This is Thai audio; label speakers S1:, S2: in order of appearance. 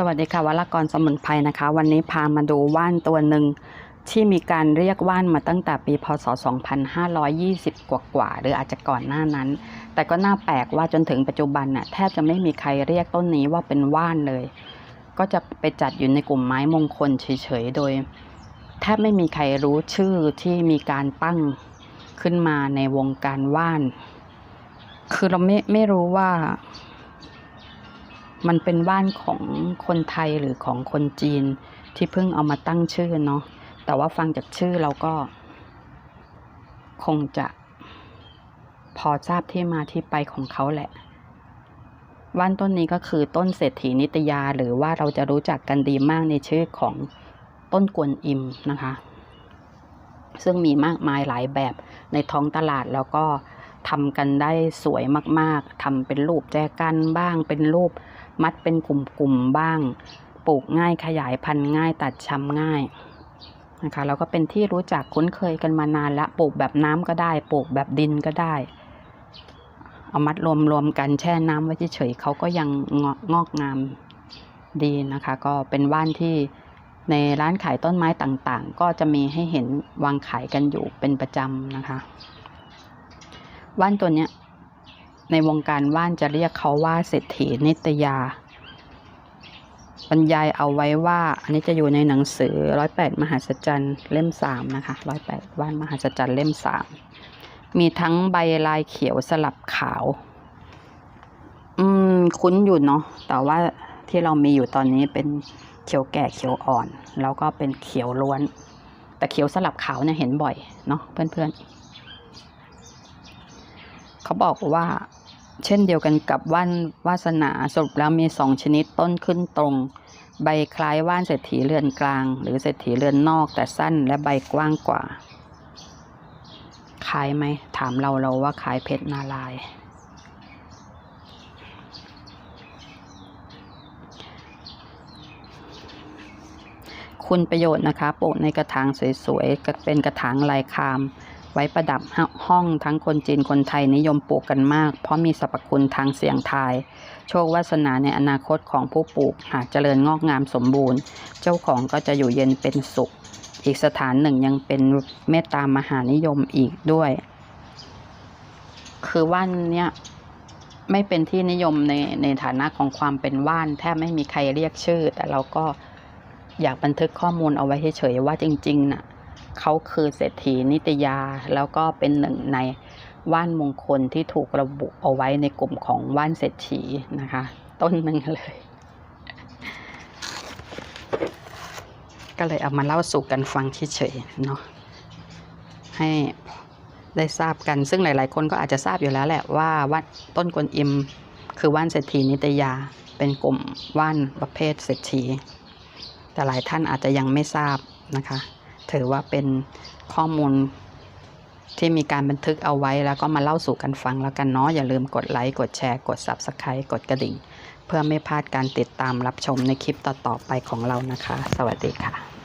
S1: สวัสดีค่ะวรากรสมุนไพรนะคะ วันนี้พามาดูว่านตัวหนึ่งที่มีการเรียกว่านมาตั้งแต่ปีพศ 2520 กว่ากว่าๆหรืออาจจะก่อนหน้านั้น แต่ก็น่าแปลกว่าจนถึงปัจจุบันน่ะแทบจะไม่มีใครเรียกต้นนี้ว่าเป็นว่านเลย ก็จะไปจัดอยู่ในกลุ่มไม้มงคลเฉยๆโดย แทบไม่มีใครรู้ชื่อที่มีการตั้งขึ้นมาในวงการว่าน คือเราไม่ไม่รู้ว่า มันเป็นว่านของคนไทยหรือของคนจีนที่เพิ่งเอามาตั้งชื่อเนาะแต่ว่าฟังจากชื่อเราก็ คงจะ พอทราบที่มาที่ไปของเขาแหละว่านต้นนี้ก็คือต้นเศรษฐีนิตยาหรือว่าเราจะรู้จักกันดีมากในชื่อของต้นกวนอิมนะคะ ซึ่งมีมากมายหลายแบบในท้องตลาดแล้วก็ทำกันได้สวยมาก ๆทำเป็นรูปแจกันบ้างเป็นรูป มัดเป็นกลุ่มๆบ้าง ปลูกง่ายขยายพันธุ์ง่ายตัดชำง่ายนะคะแล้วก็เป็นที่รู้จักคุ้นเคยกันมานานละปลูกแบบน้ำก็ได้ปลูกแบบดินก็ได้ เอามัดรวมๆกันแช่น้ำไว้เฉยๆเขาก็ยังงอกงอกงามดีนะคะ ก็เป็นว่านที่ในร้านขายต้นไม้ต่างๆ ก็จะมีให้เห็นวางขายกันอยู่เป็นประจำนะคะ ว่านตัวเนี้ย ในวงการว่านจะเรียกเขาว่าเศรษฐีนิตยา บรรยายเอาไว้ว่า อันนี้จะอยู่ในหนังสือร้อยแปดมหัศจรรย์เล่มสามนะคะร้อยแปดว่านมหัศจรรย์เล่มสามมีทั้งใบลายเขียวสลับขาว อืม คุ้นอยู่เนาะแต่ว่าที่เรามีอยู่ตอนนี้เป็นเขียวแก่เขียวอ่อน แล้วก็เป็นเขียวล้วน แต่เขียวสลับขาวเนี่ยเห็นบ่อยเนาะเพื่อนๆเขาบอกว่า เช่นเดียวกันกับว่านวาสนาสรุปแล้วมีสองชนิดต้นขึ้นตรง ใบคล้ายว่านเศรษฐีเรือนกลาง หรือเศรษฐีเรือนนอกแต่สั้นและใบกว้างกว่าคล้ายไหมถามเราเราว่าคล้ายเพชรนารายคุณประโยชน์นะคะปลูกในกระถางสวยๆก็เป็นกระถางลายคาม ว้ประดับห้องทั้งคนจีนคนไทยนิยมปลูกกันมาก เพราะมีสรรพคุณทางเสียงทาย โชควาสนาในอนาคตของผู้ปลูกหากเจริญงอกงามสมบูรณ์ เจ้าของก็จะอยู่เย็นเป็นสุข อีกสถานหนึ่งยังเป็นเมตตามหานิยมอีกด้วย คือว่านเนี้ยไม่เป็นที่นิยมในในฐานะของความเป็นว่านแทบไม่มีใครเรียกชื่อ แต่เราก็อยากบันทึกข้อมูลเอาไว้เฉยๆว่าจริงๆน่ะ เขาคือเศรษฐีนิตยา แล้วก็เป็นหนึ่งในว่านมงคลที่ถูกระบุเอาไว้ในกลุ่มของว่านเศรษฐีนะคะ ต้นหนึ่งเลย ก็เลยเอามาเล่าสู่กันฟังเฉยๆเนาะให้ได้ทราบกันซึ่งหลายๆ คนก็อาจจะทราบอยู่แล้วแหละว่าวัดต้นกวนอิมคือว่านเศรษฐีนิตยาเป็นกลุ่มว่านประเภทเศรษฐีแต่หลายท่านอาจจะยังไม่ทราบนะคะ ถือว่าเป็นข้อมูลที่มีการบันทึกเอาไว้แล้วก็มาเล่าสู่กันฟังแล้วกันเนาะอย่าลืมกดไลค์กดแชร์กด Subscribe กดกระดิ่ง เพื่อไม่พลาดการติดตามรับชมในคลิปต่อๆไปของเรานะคะ สวัสดีค่ะ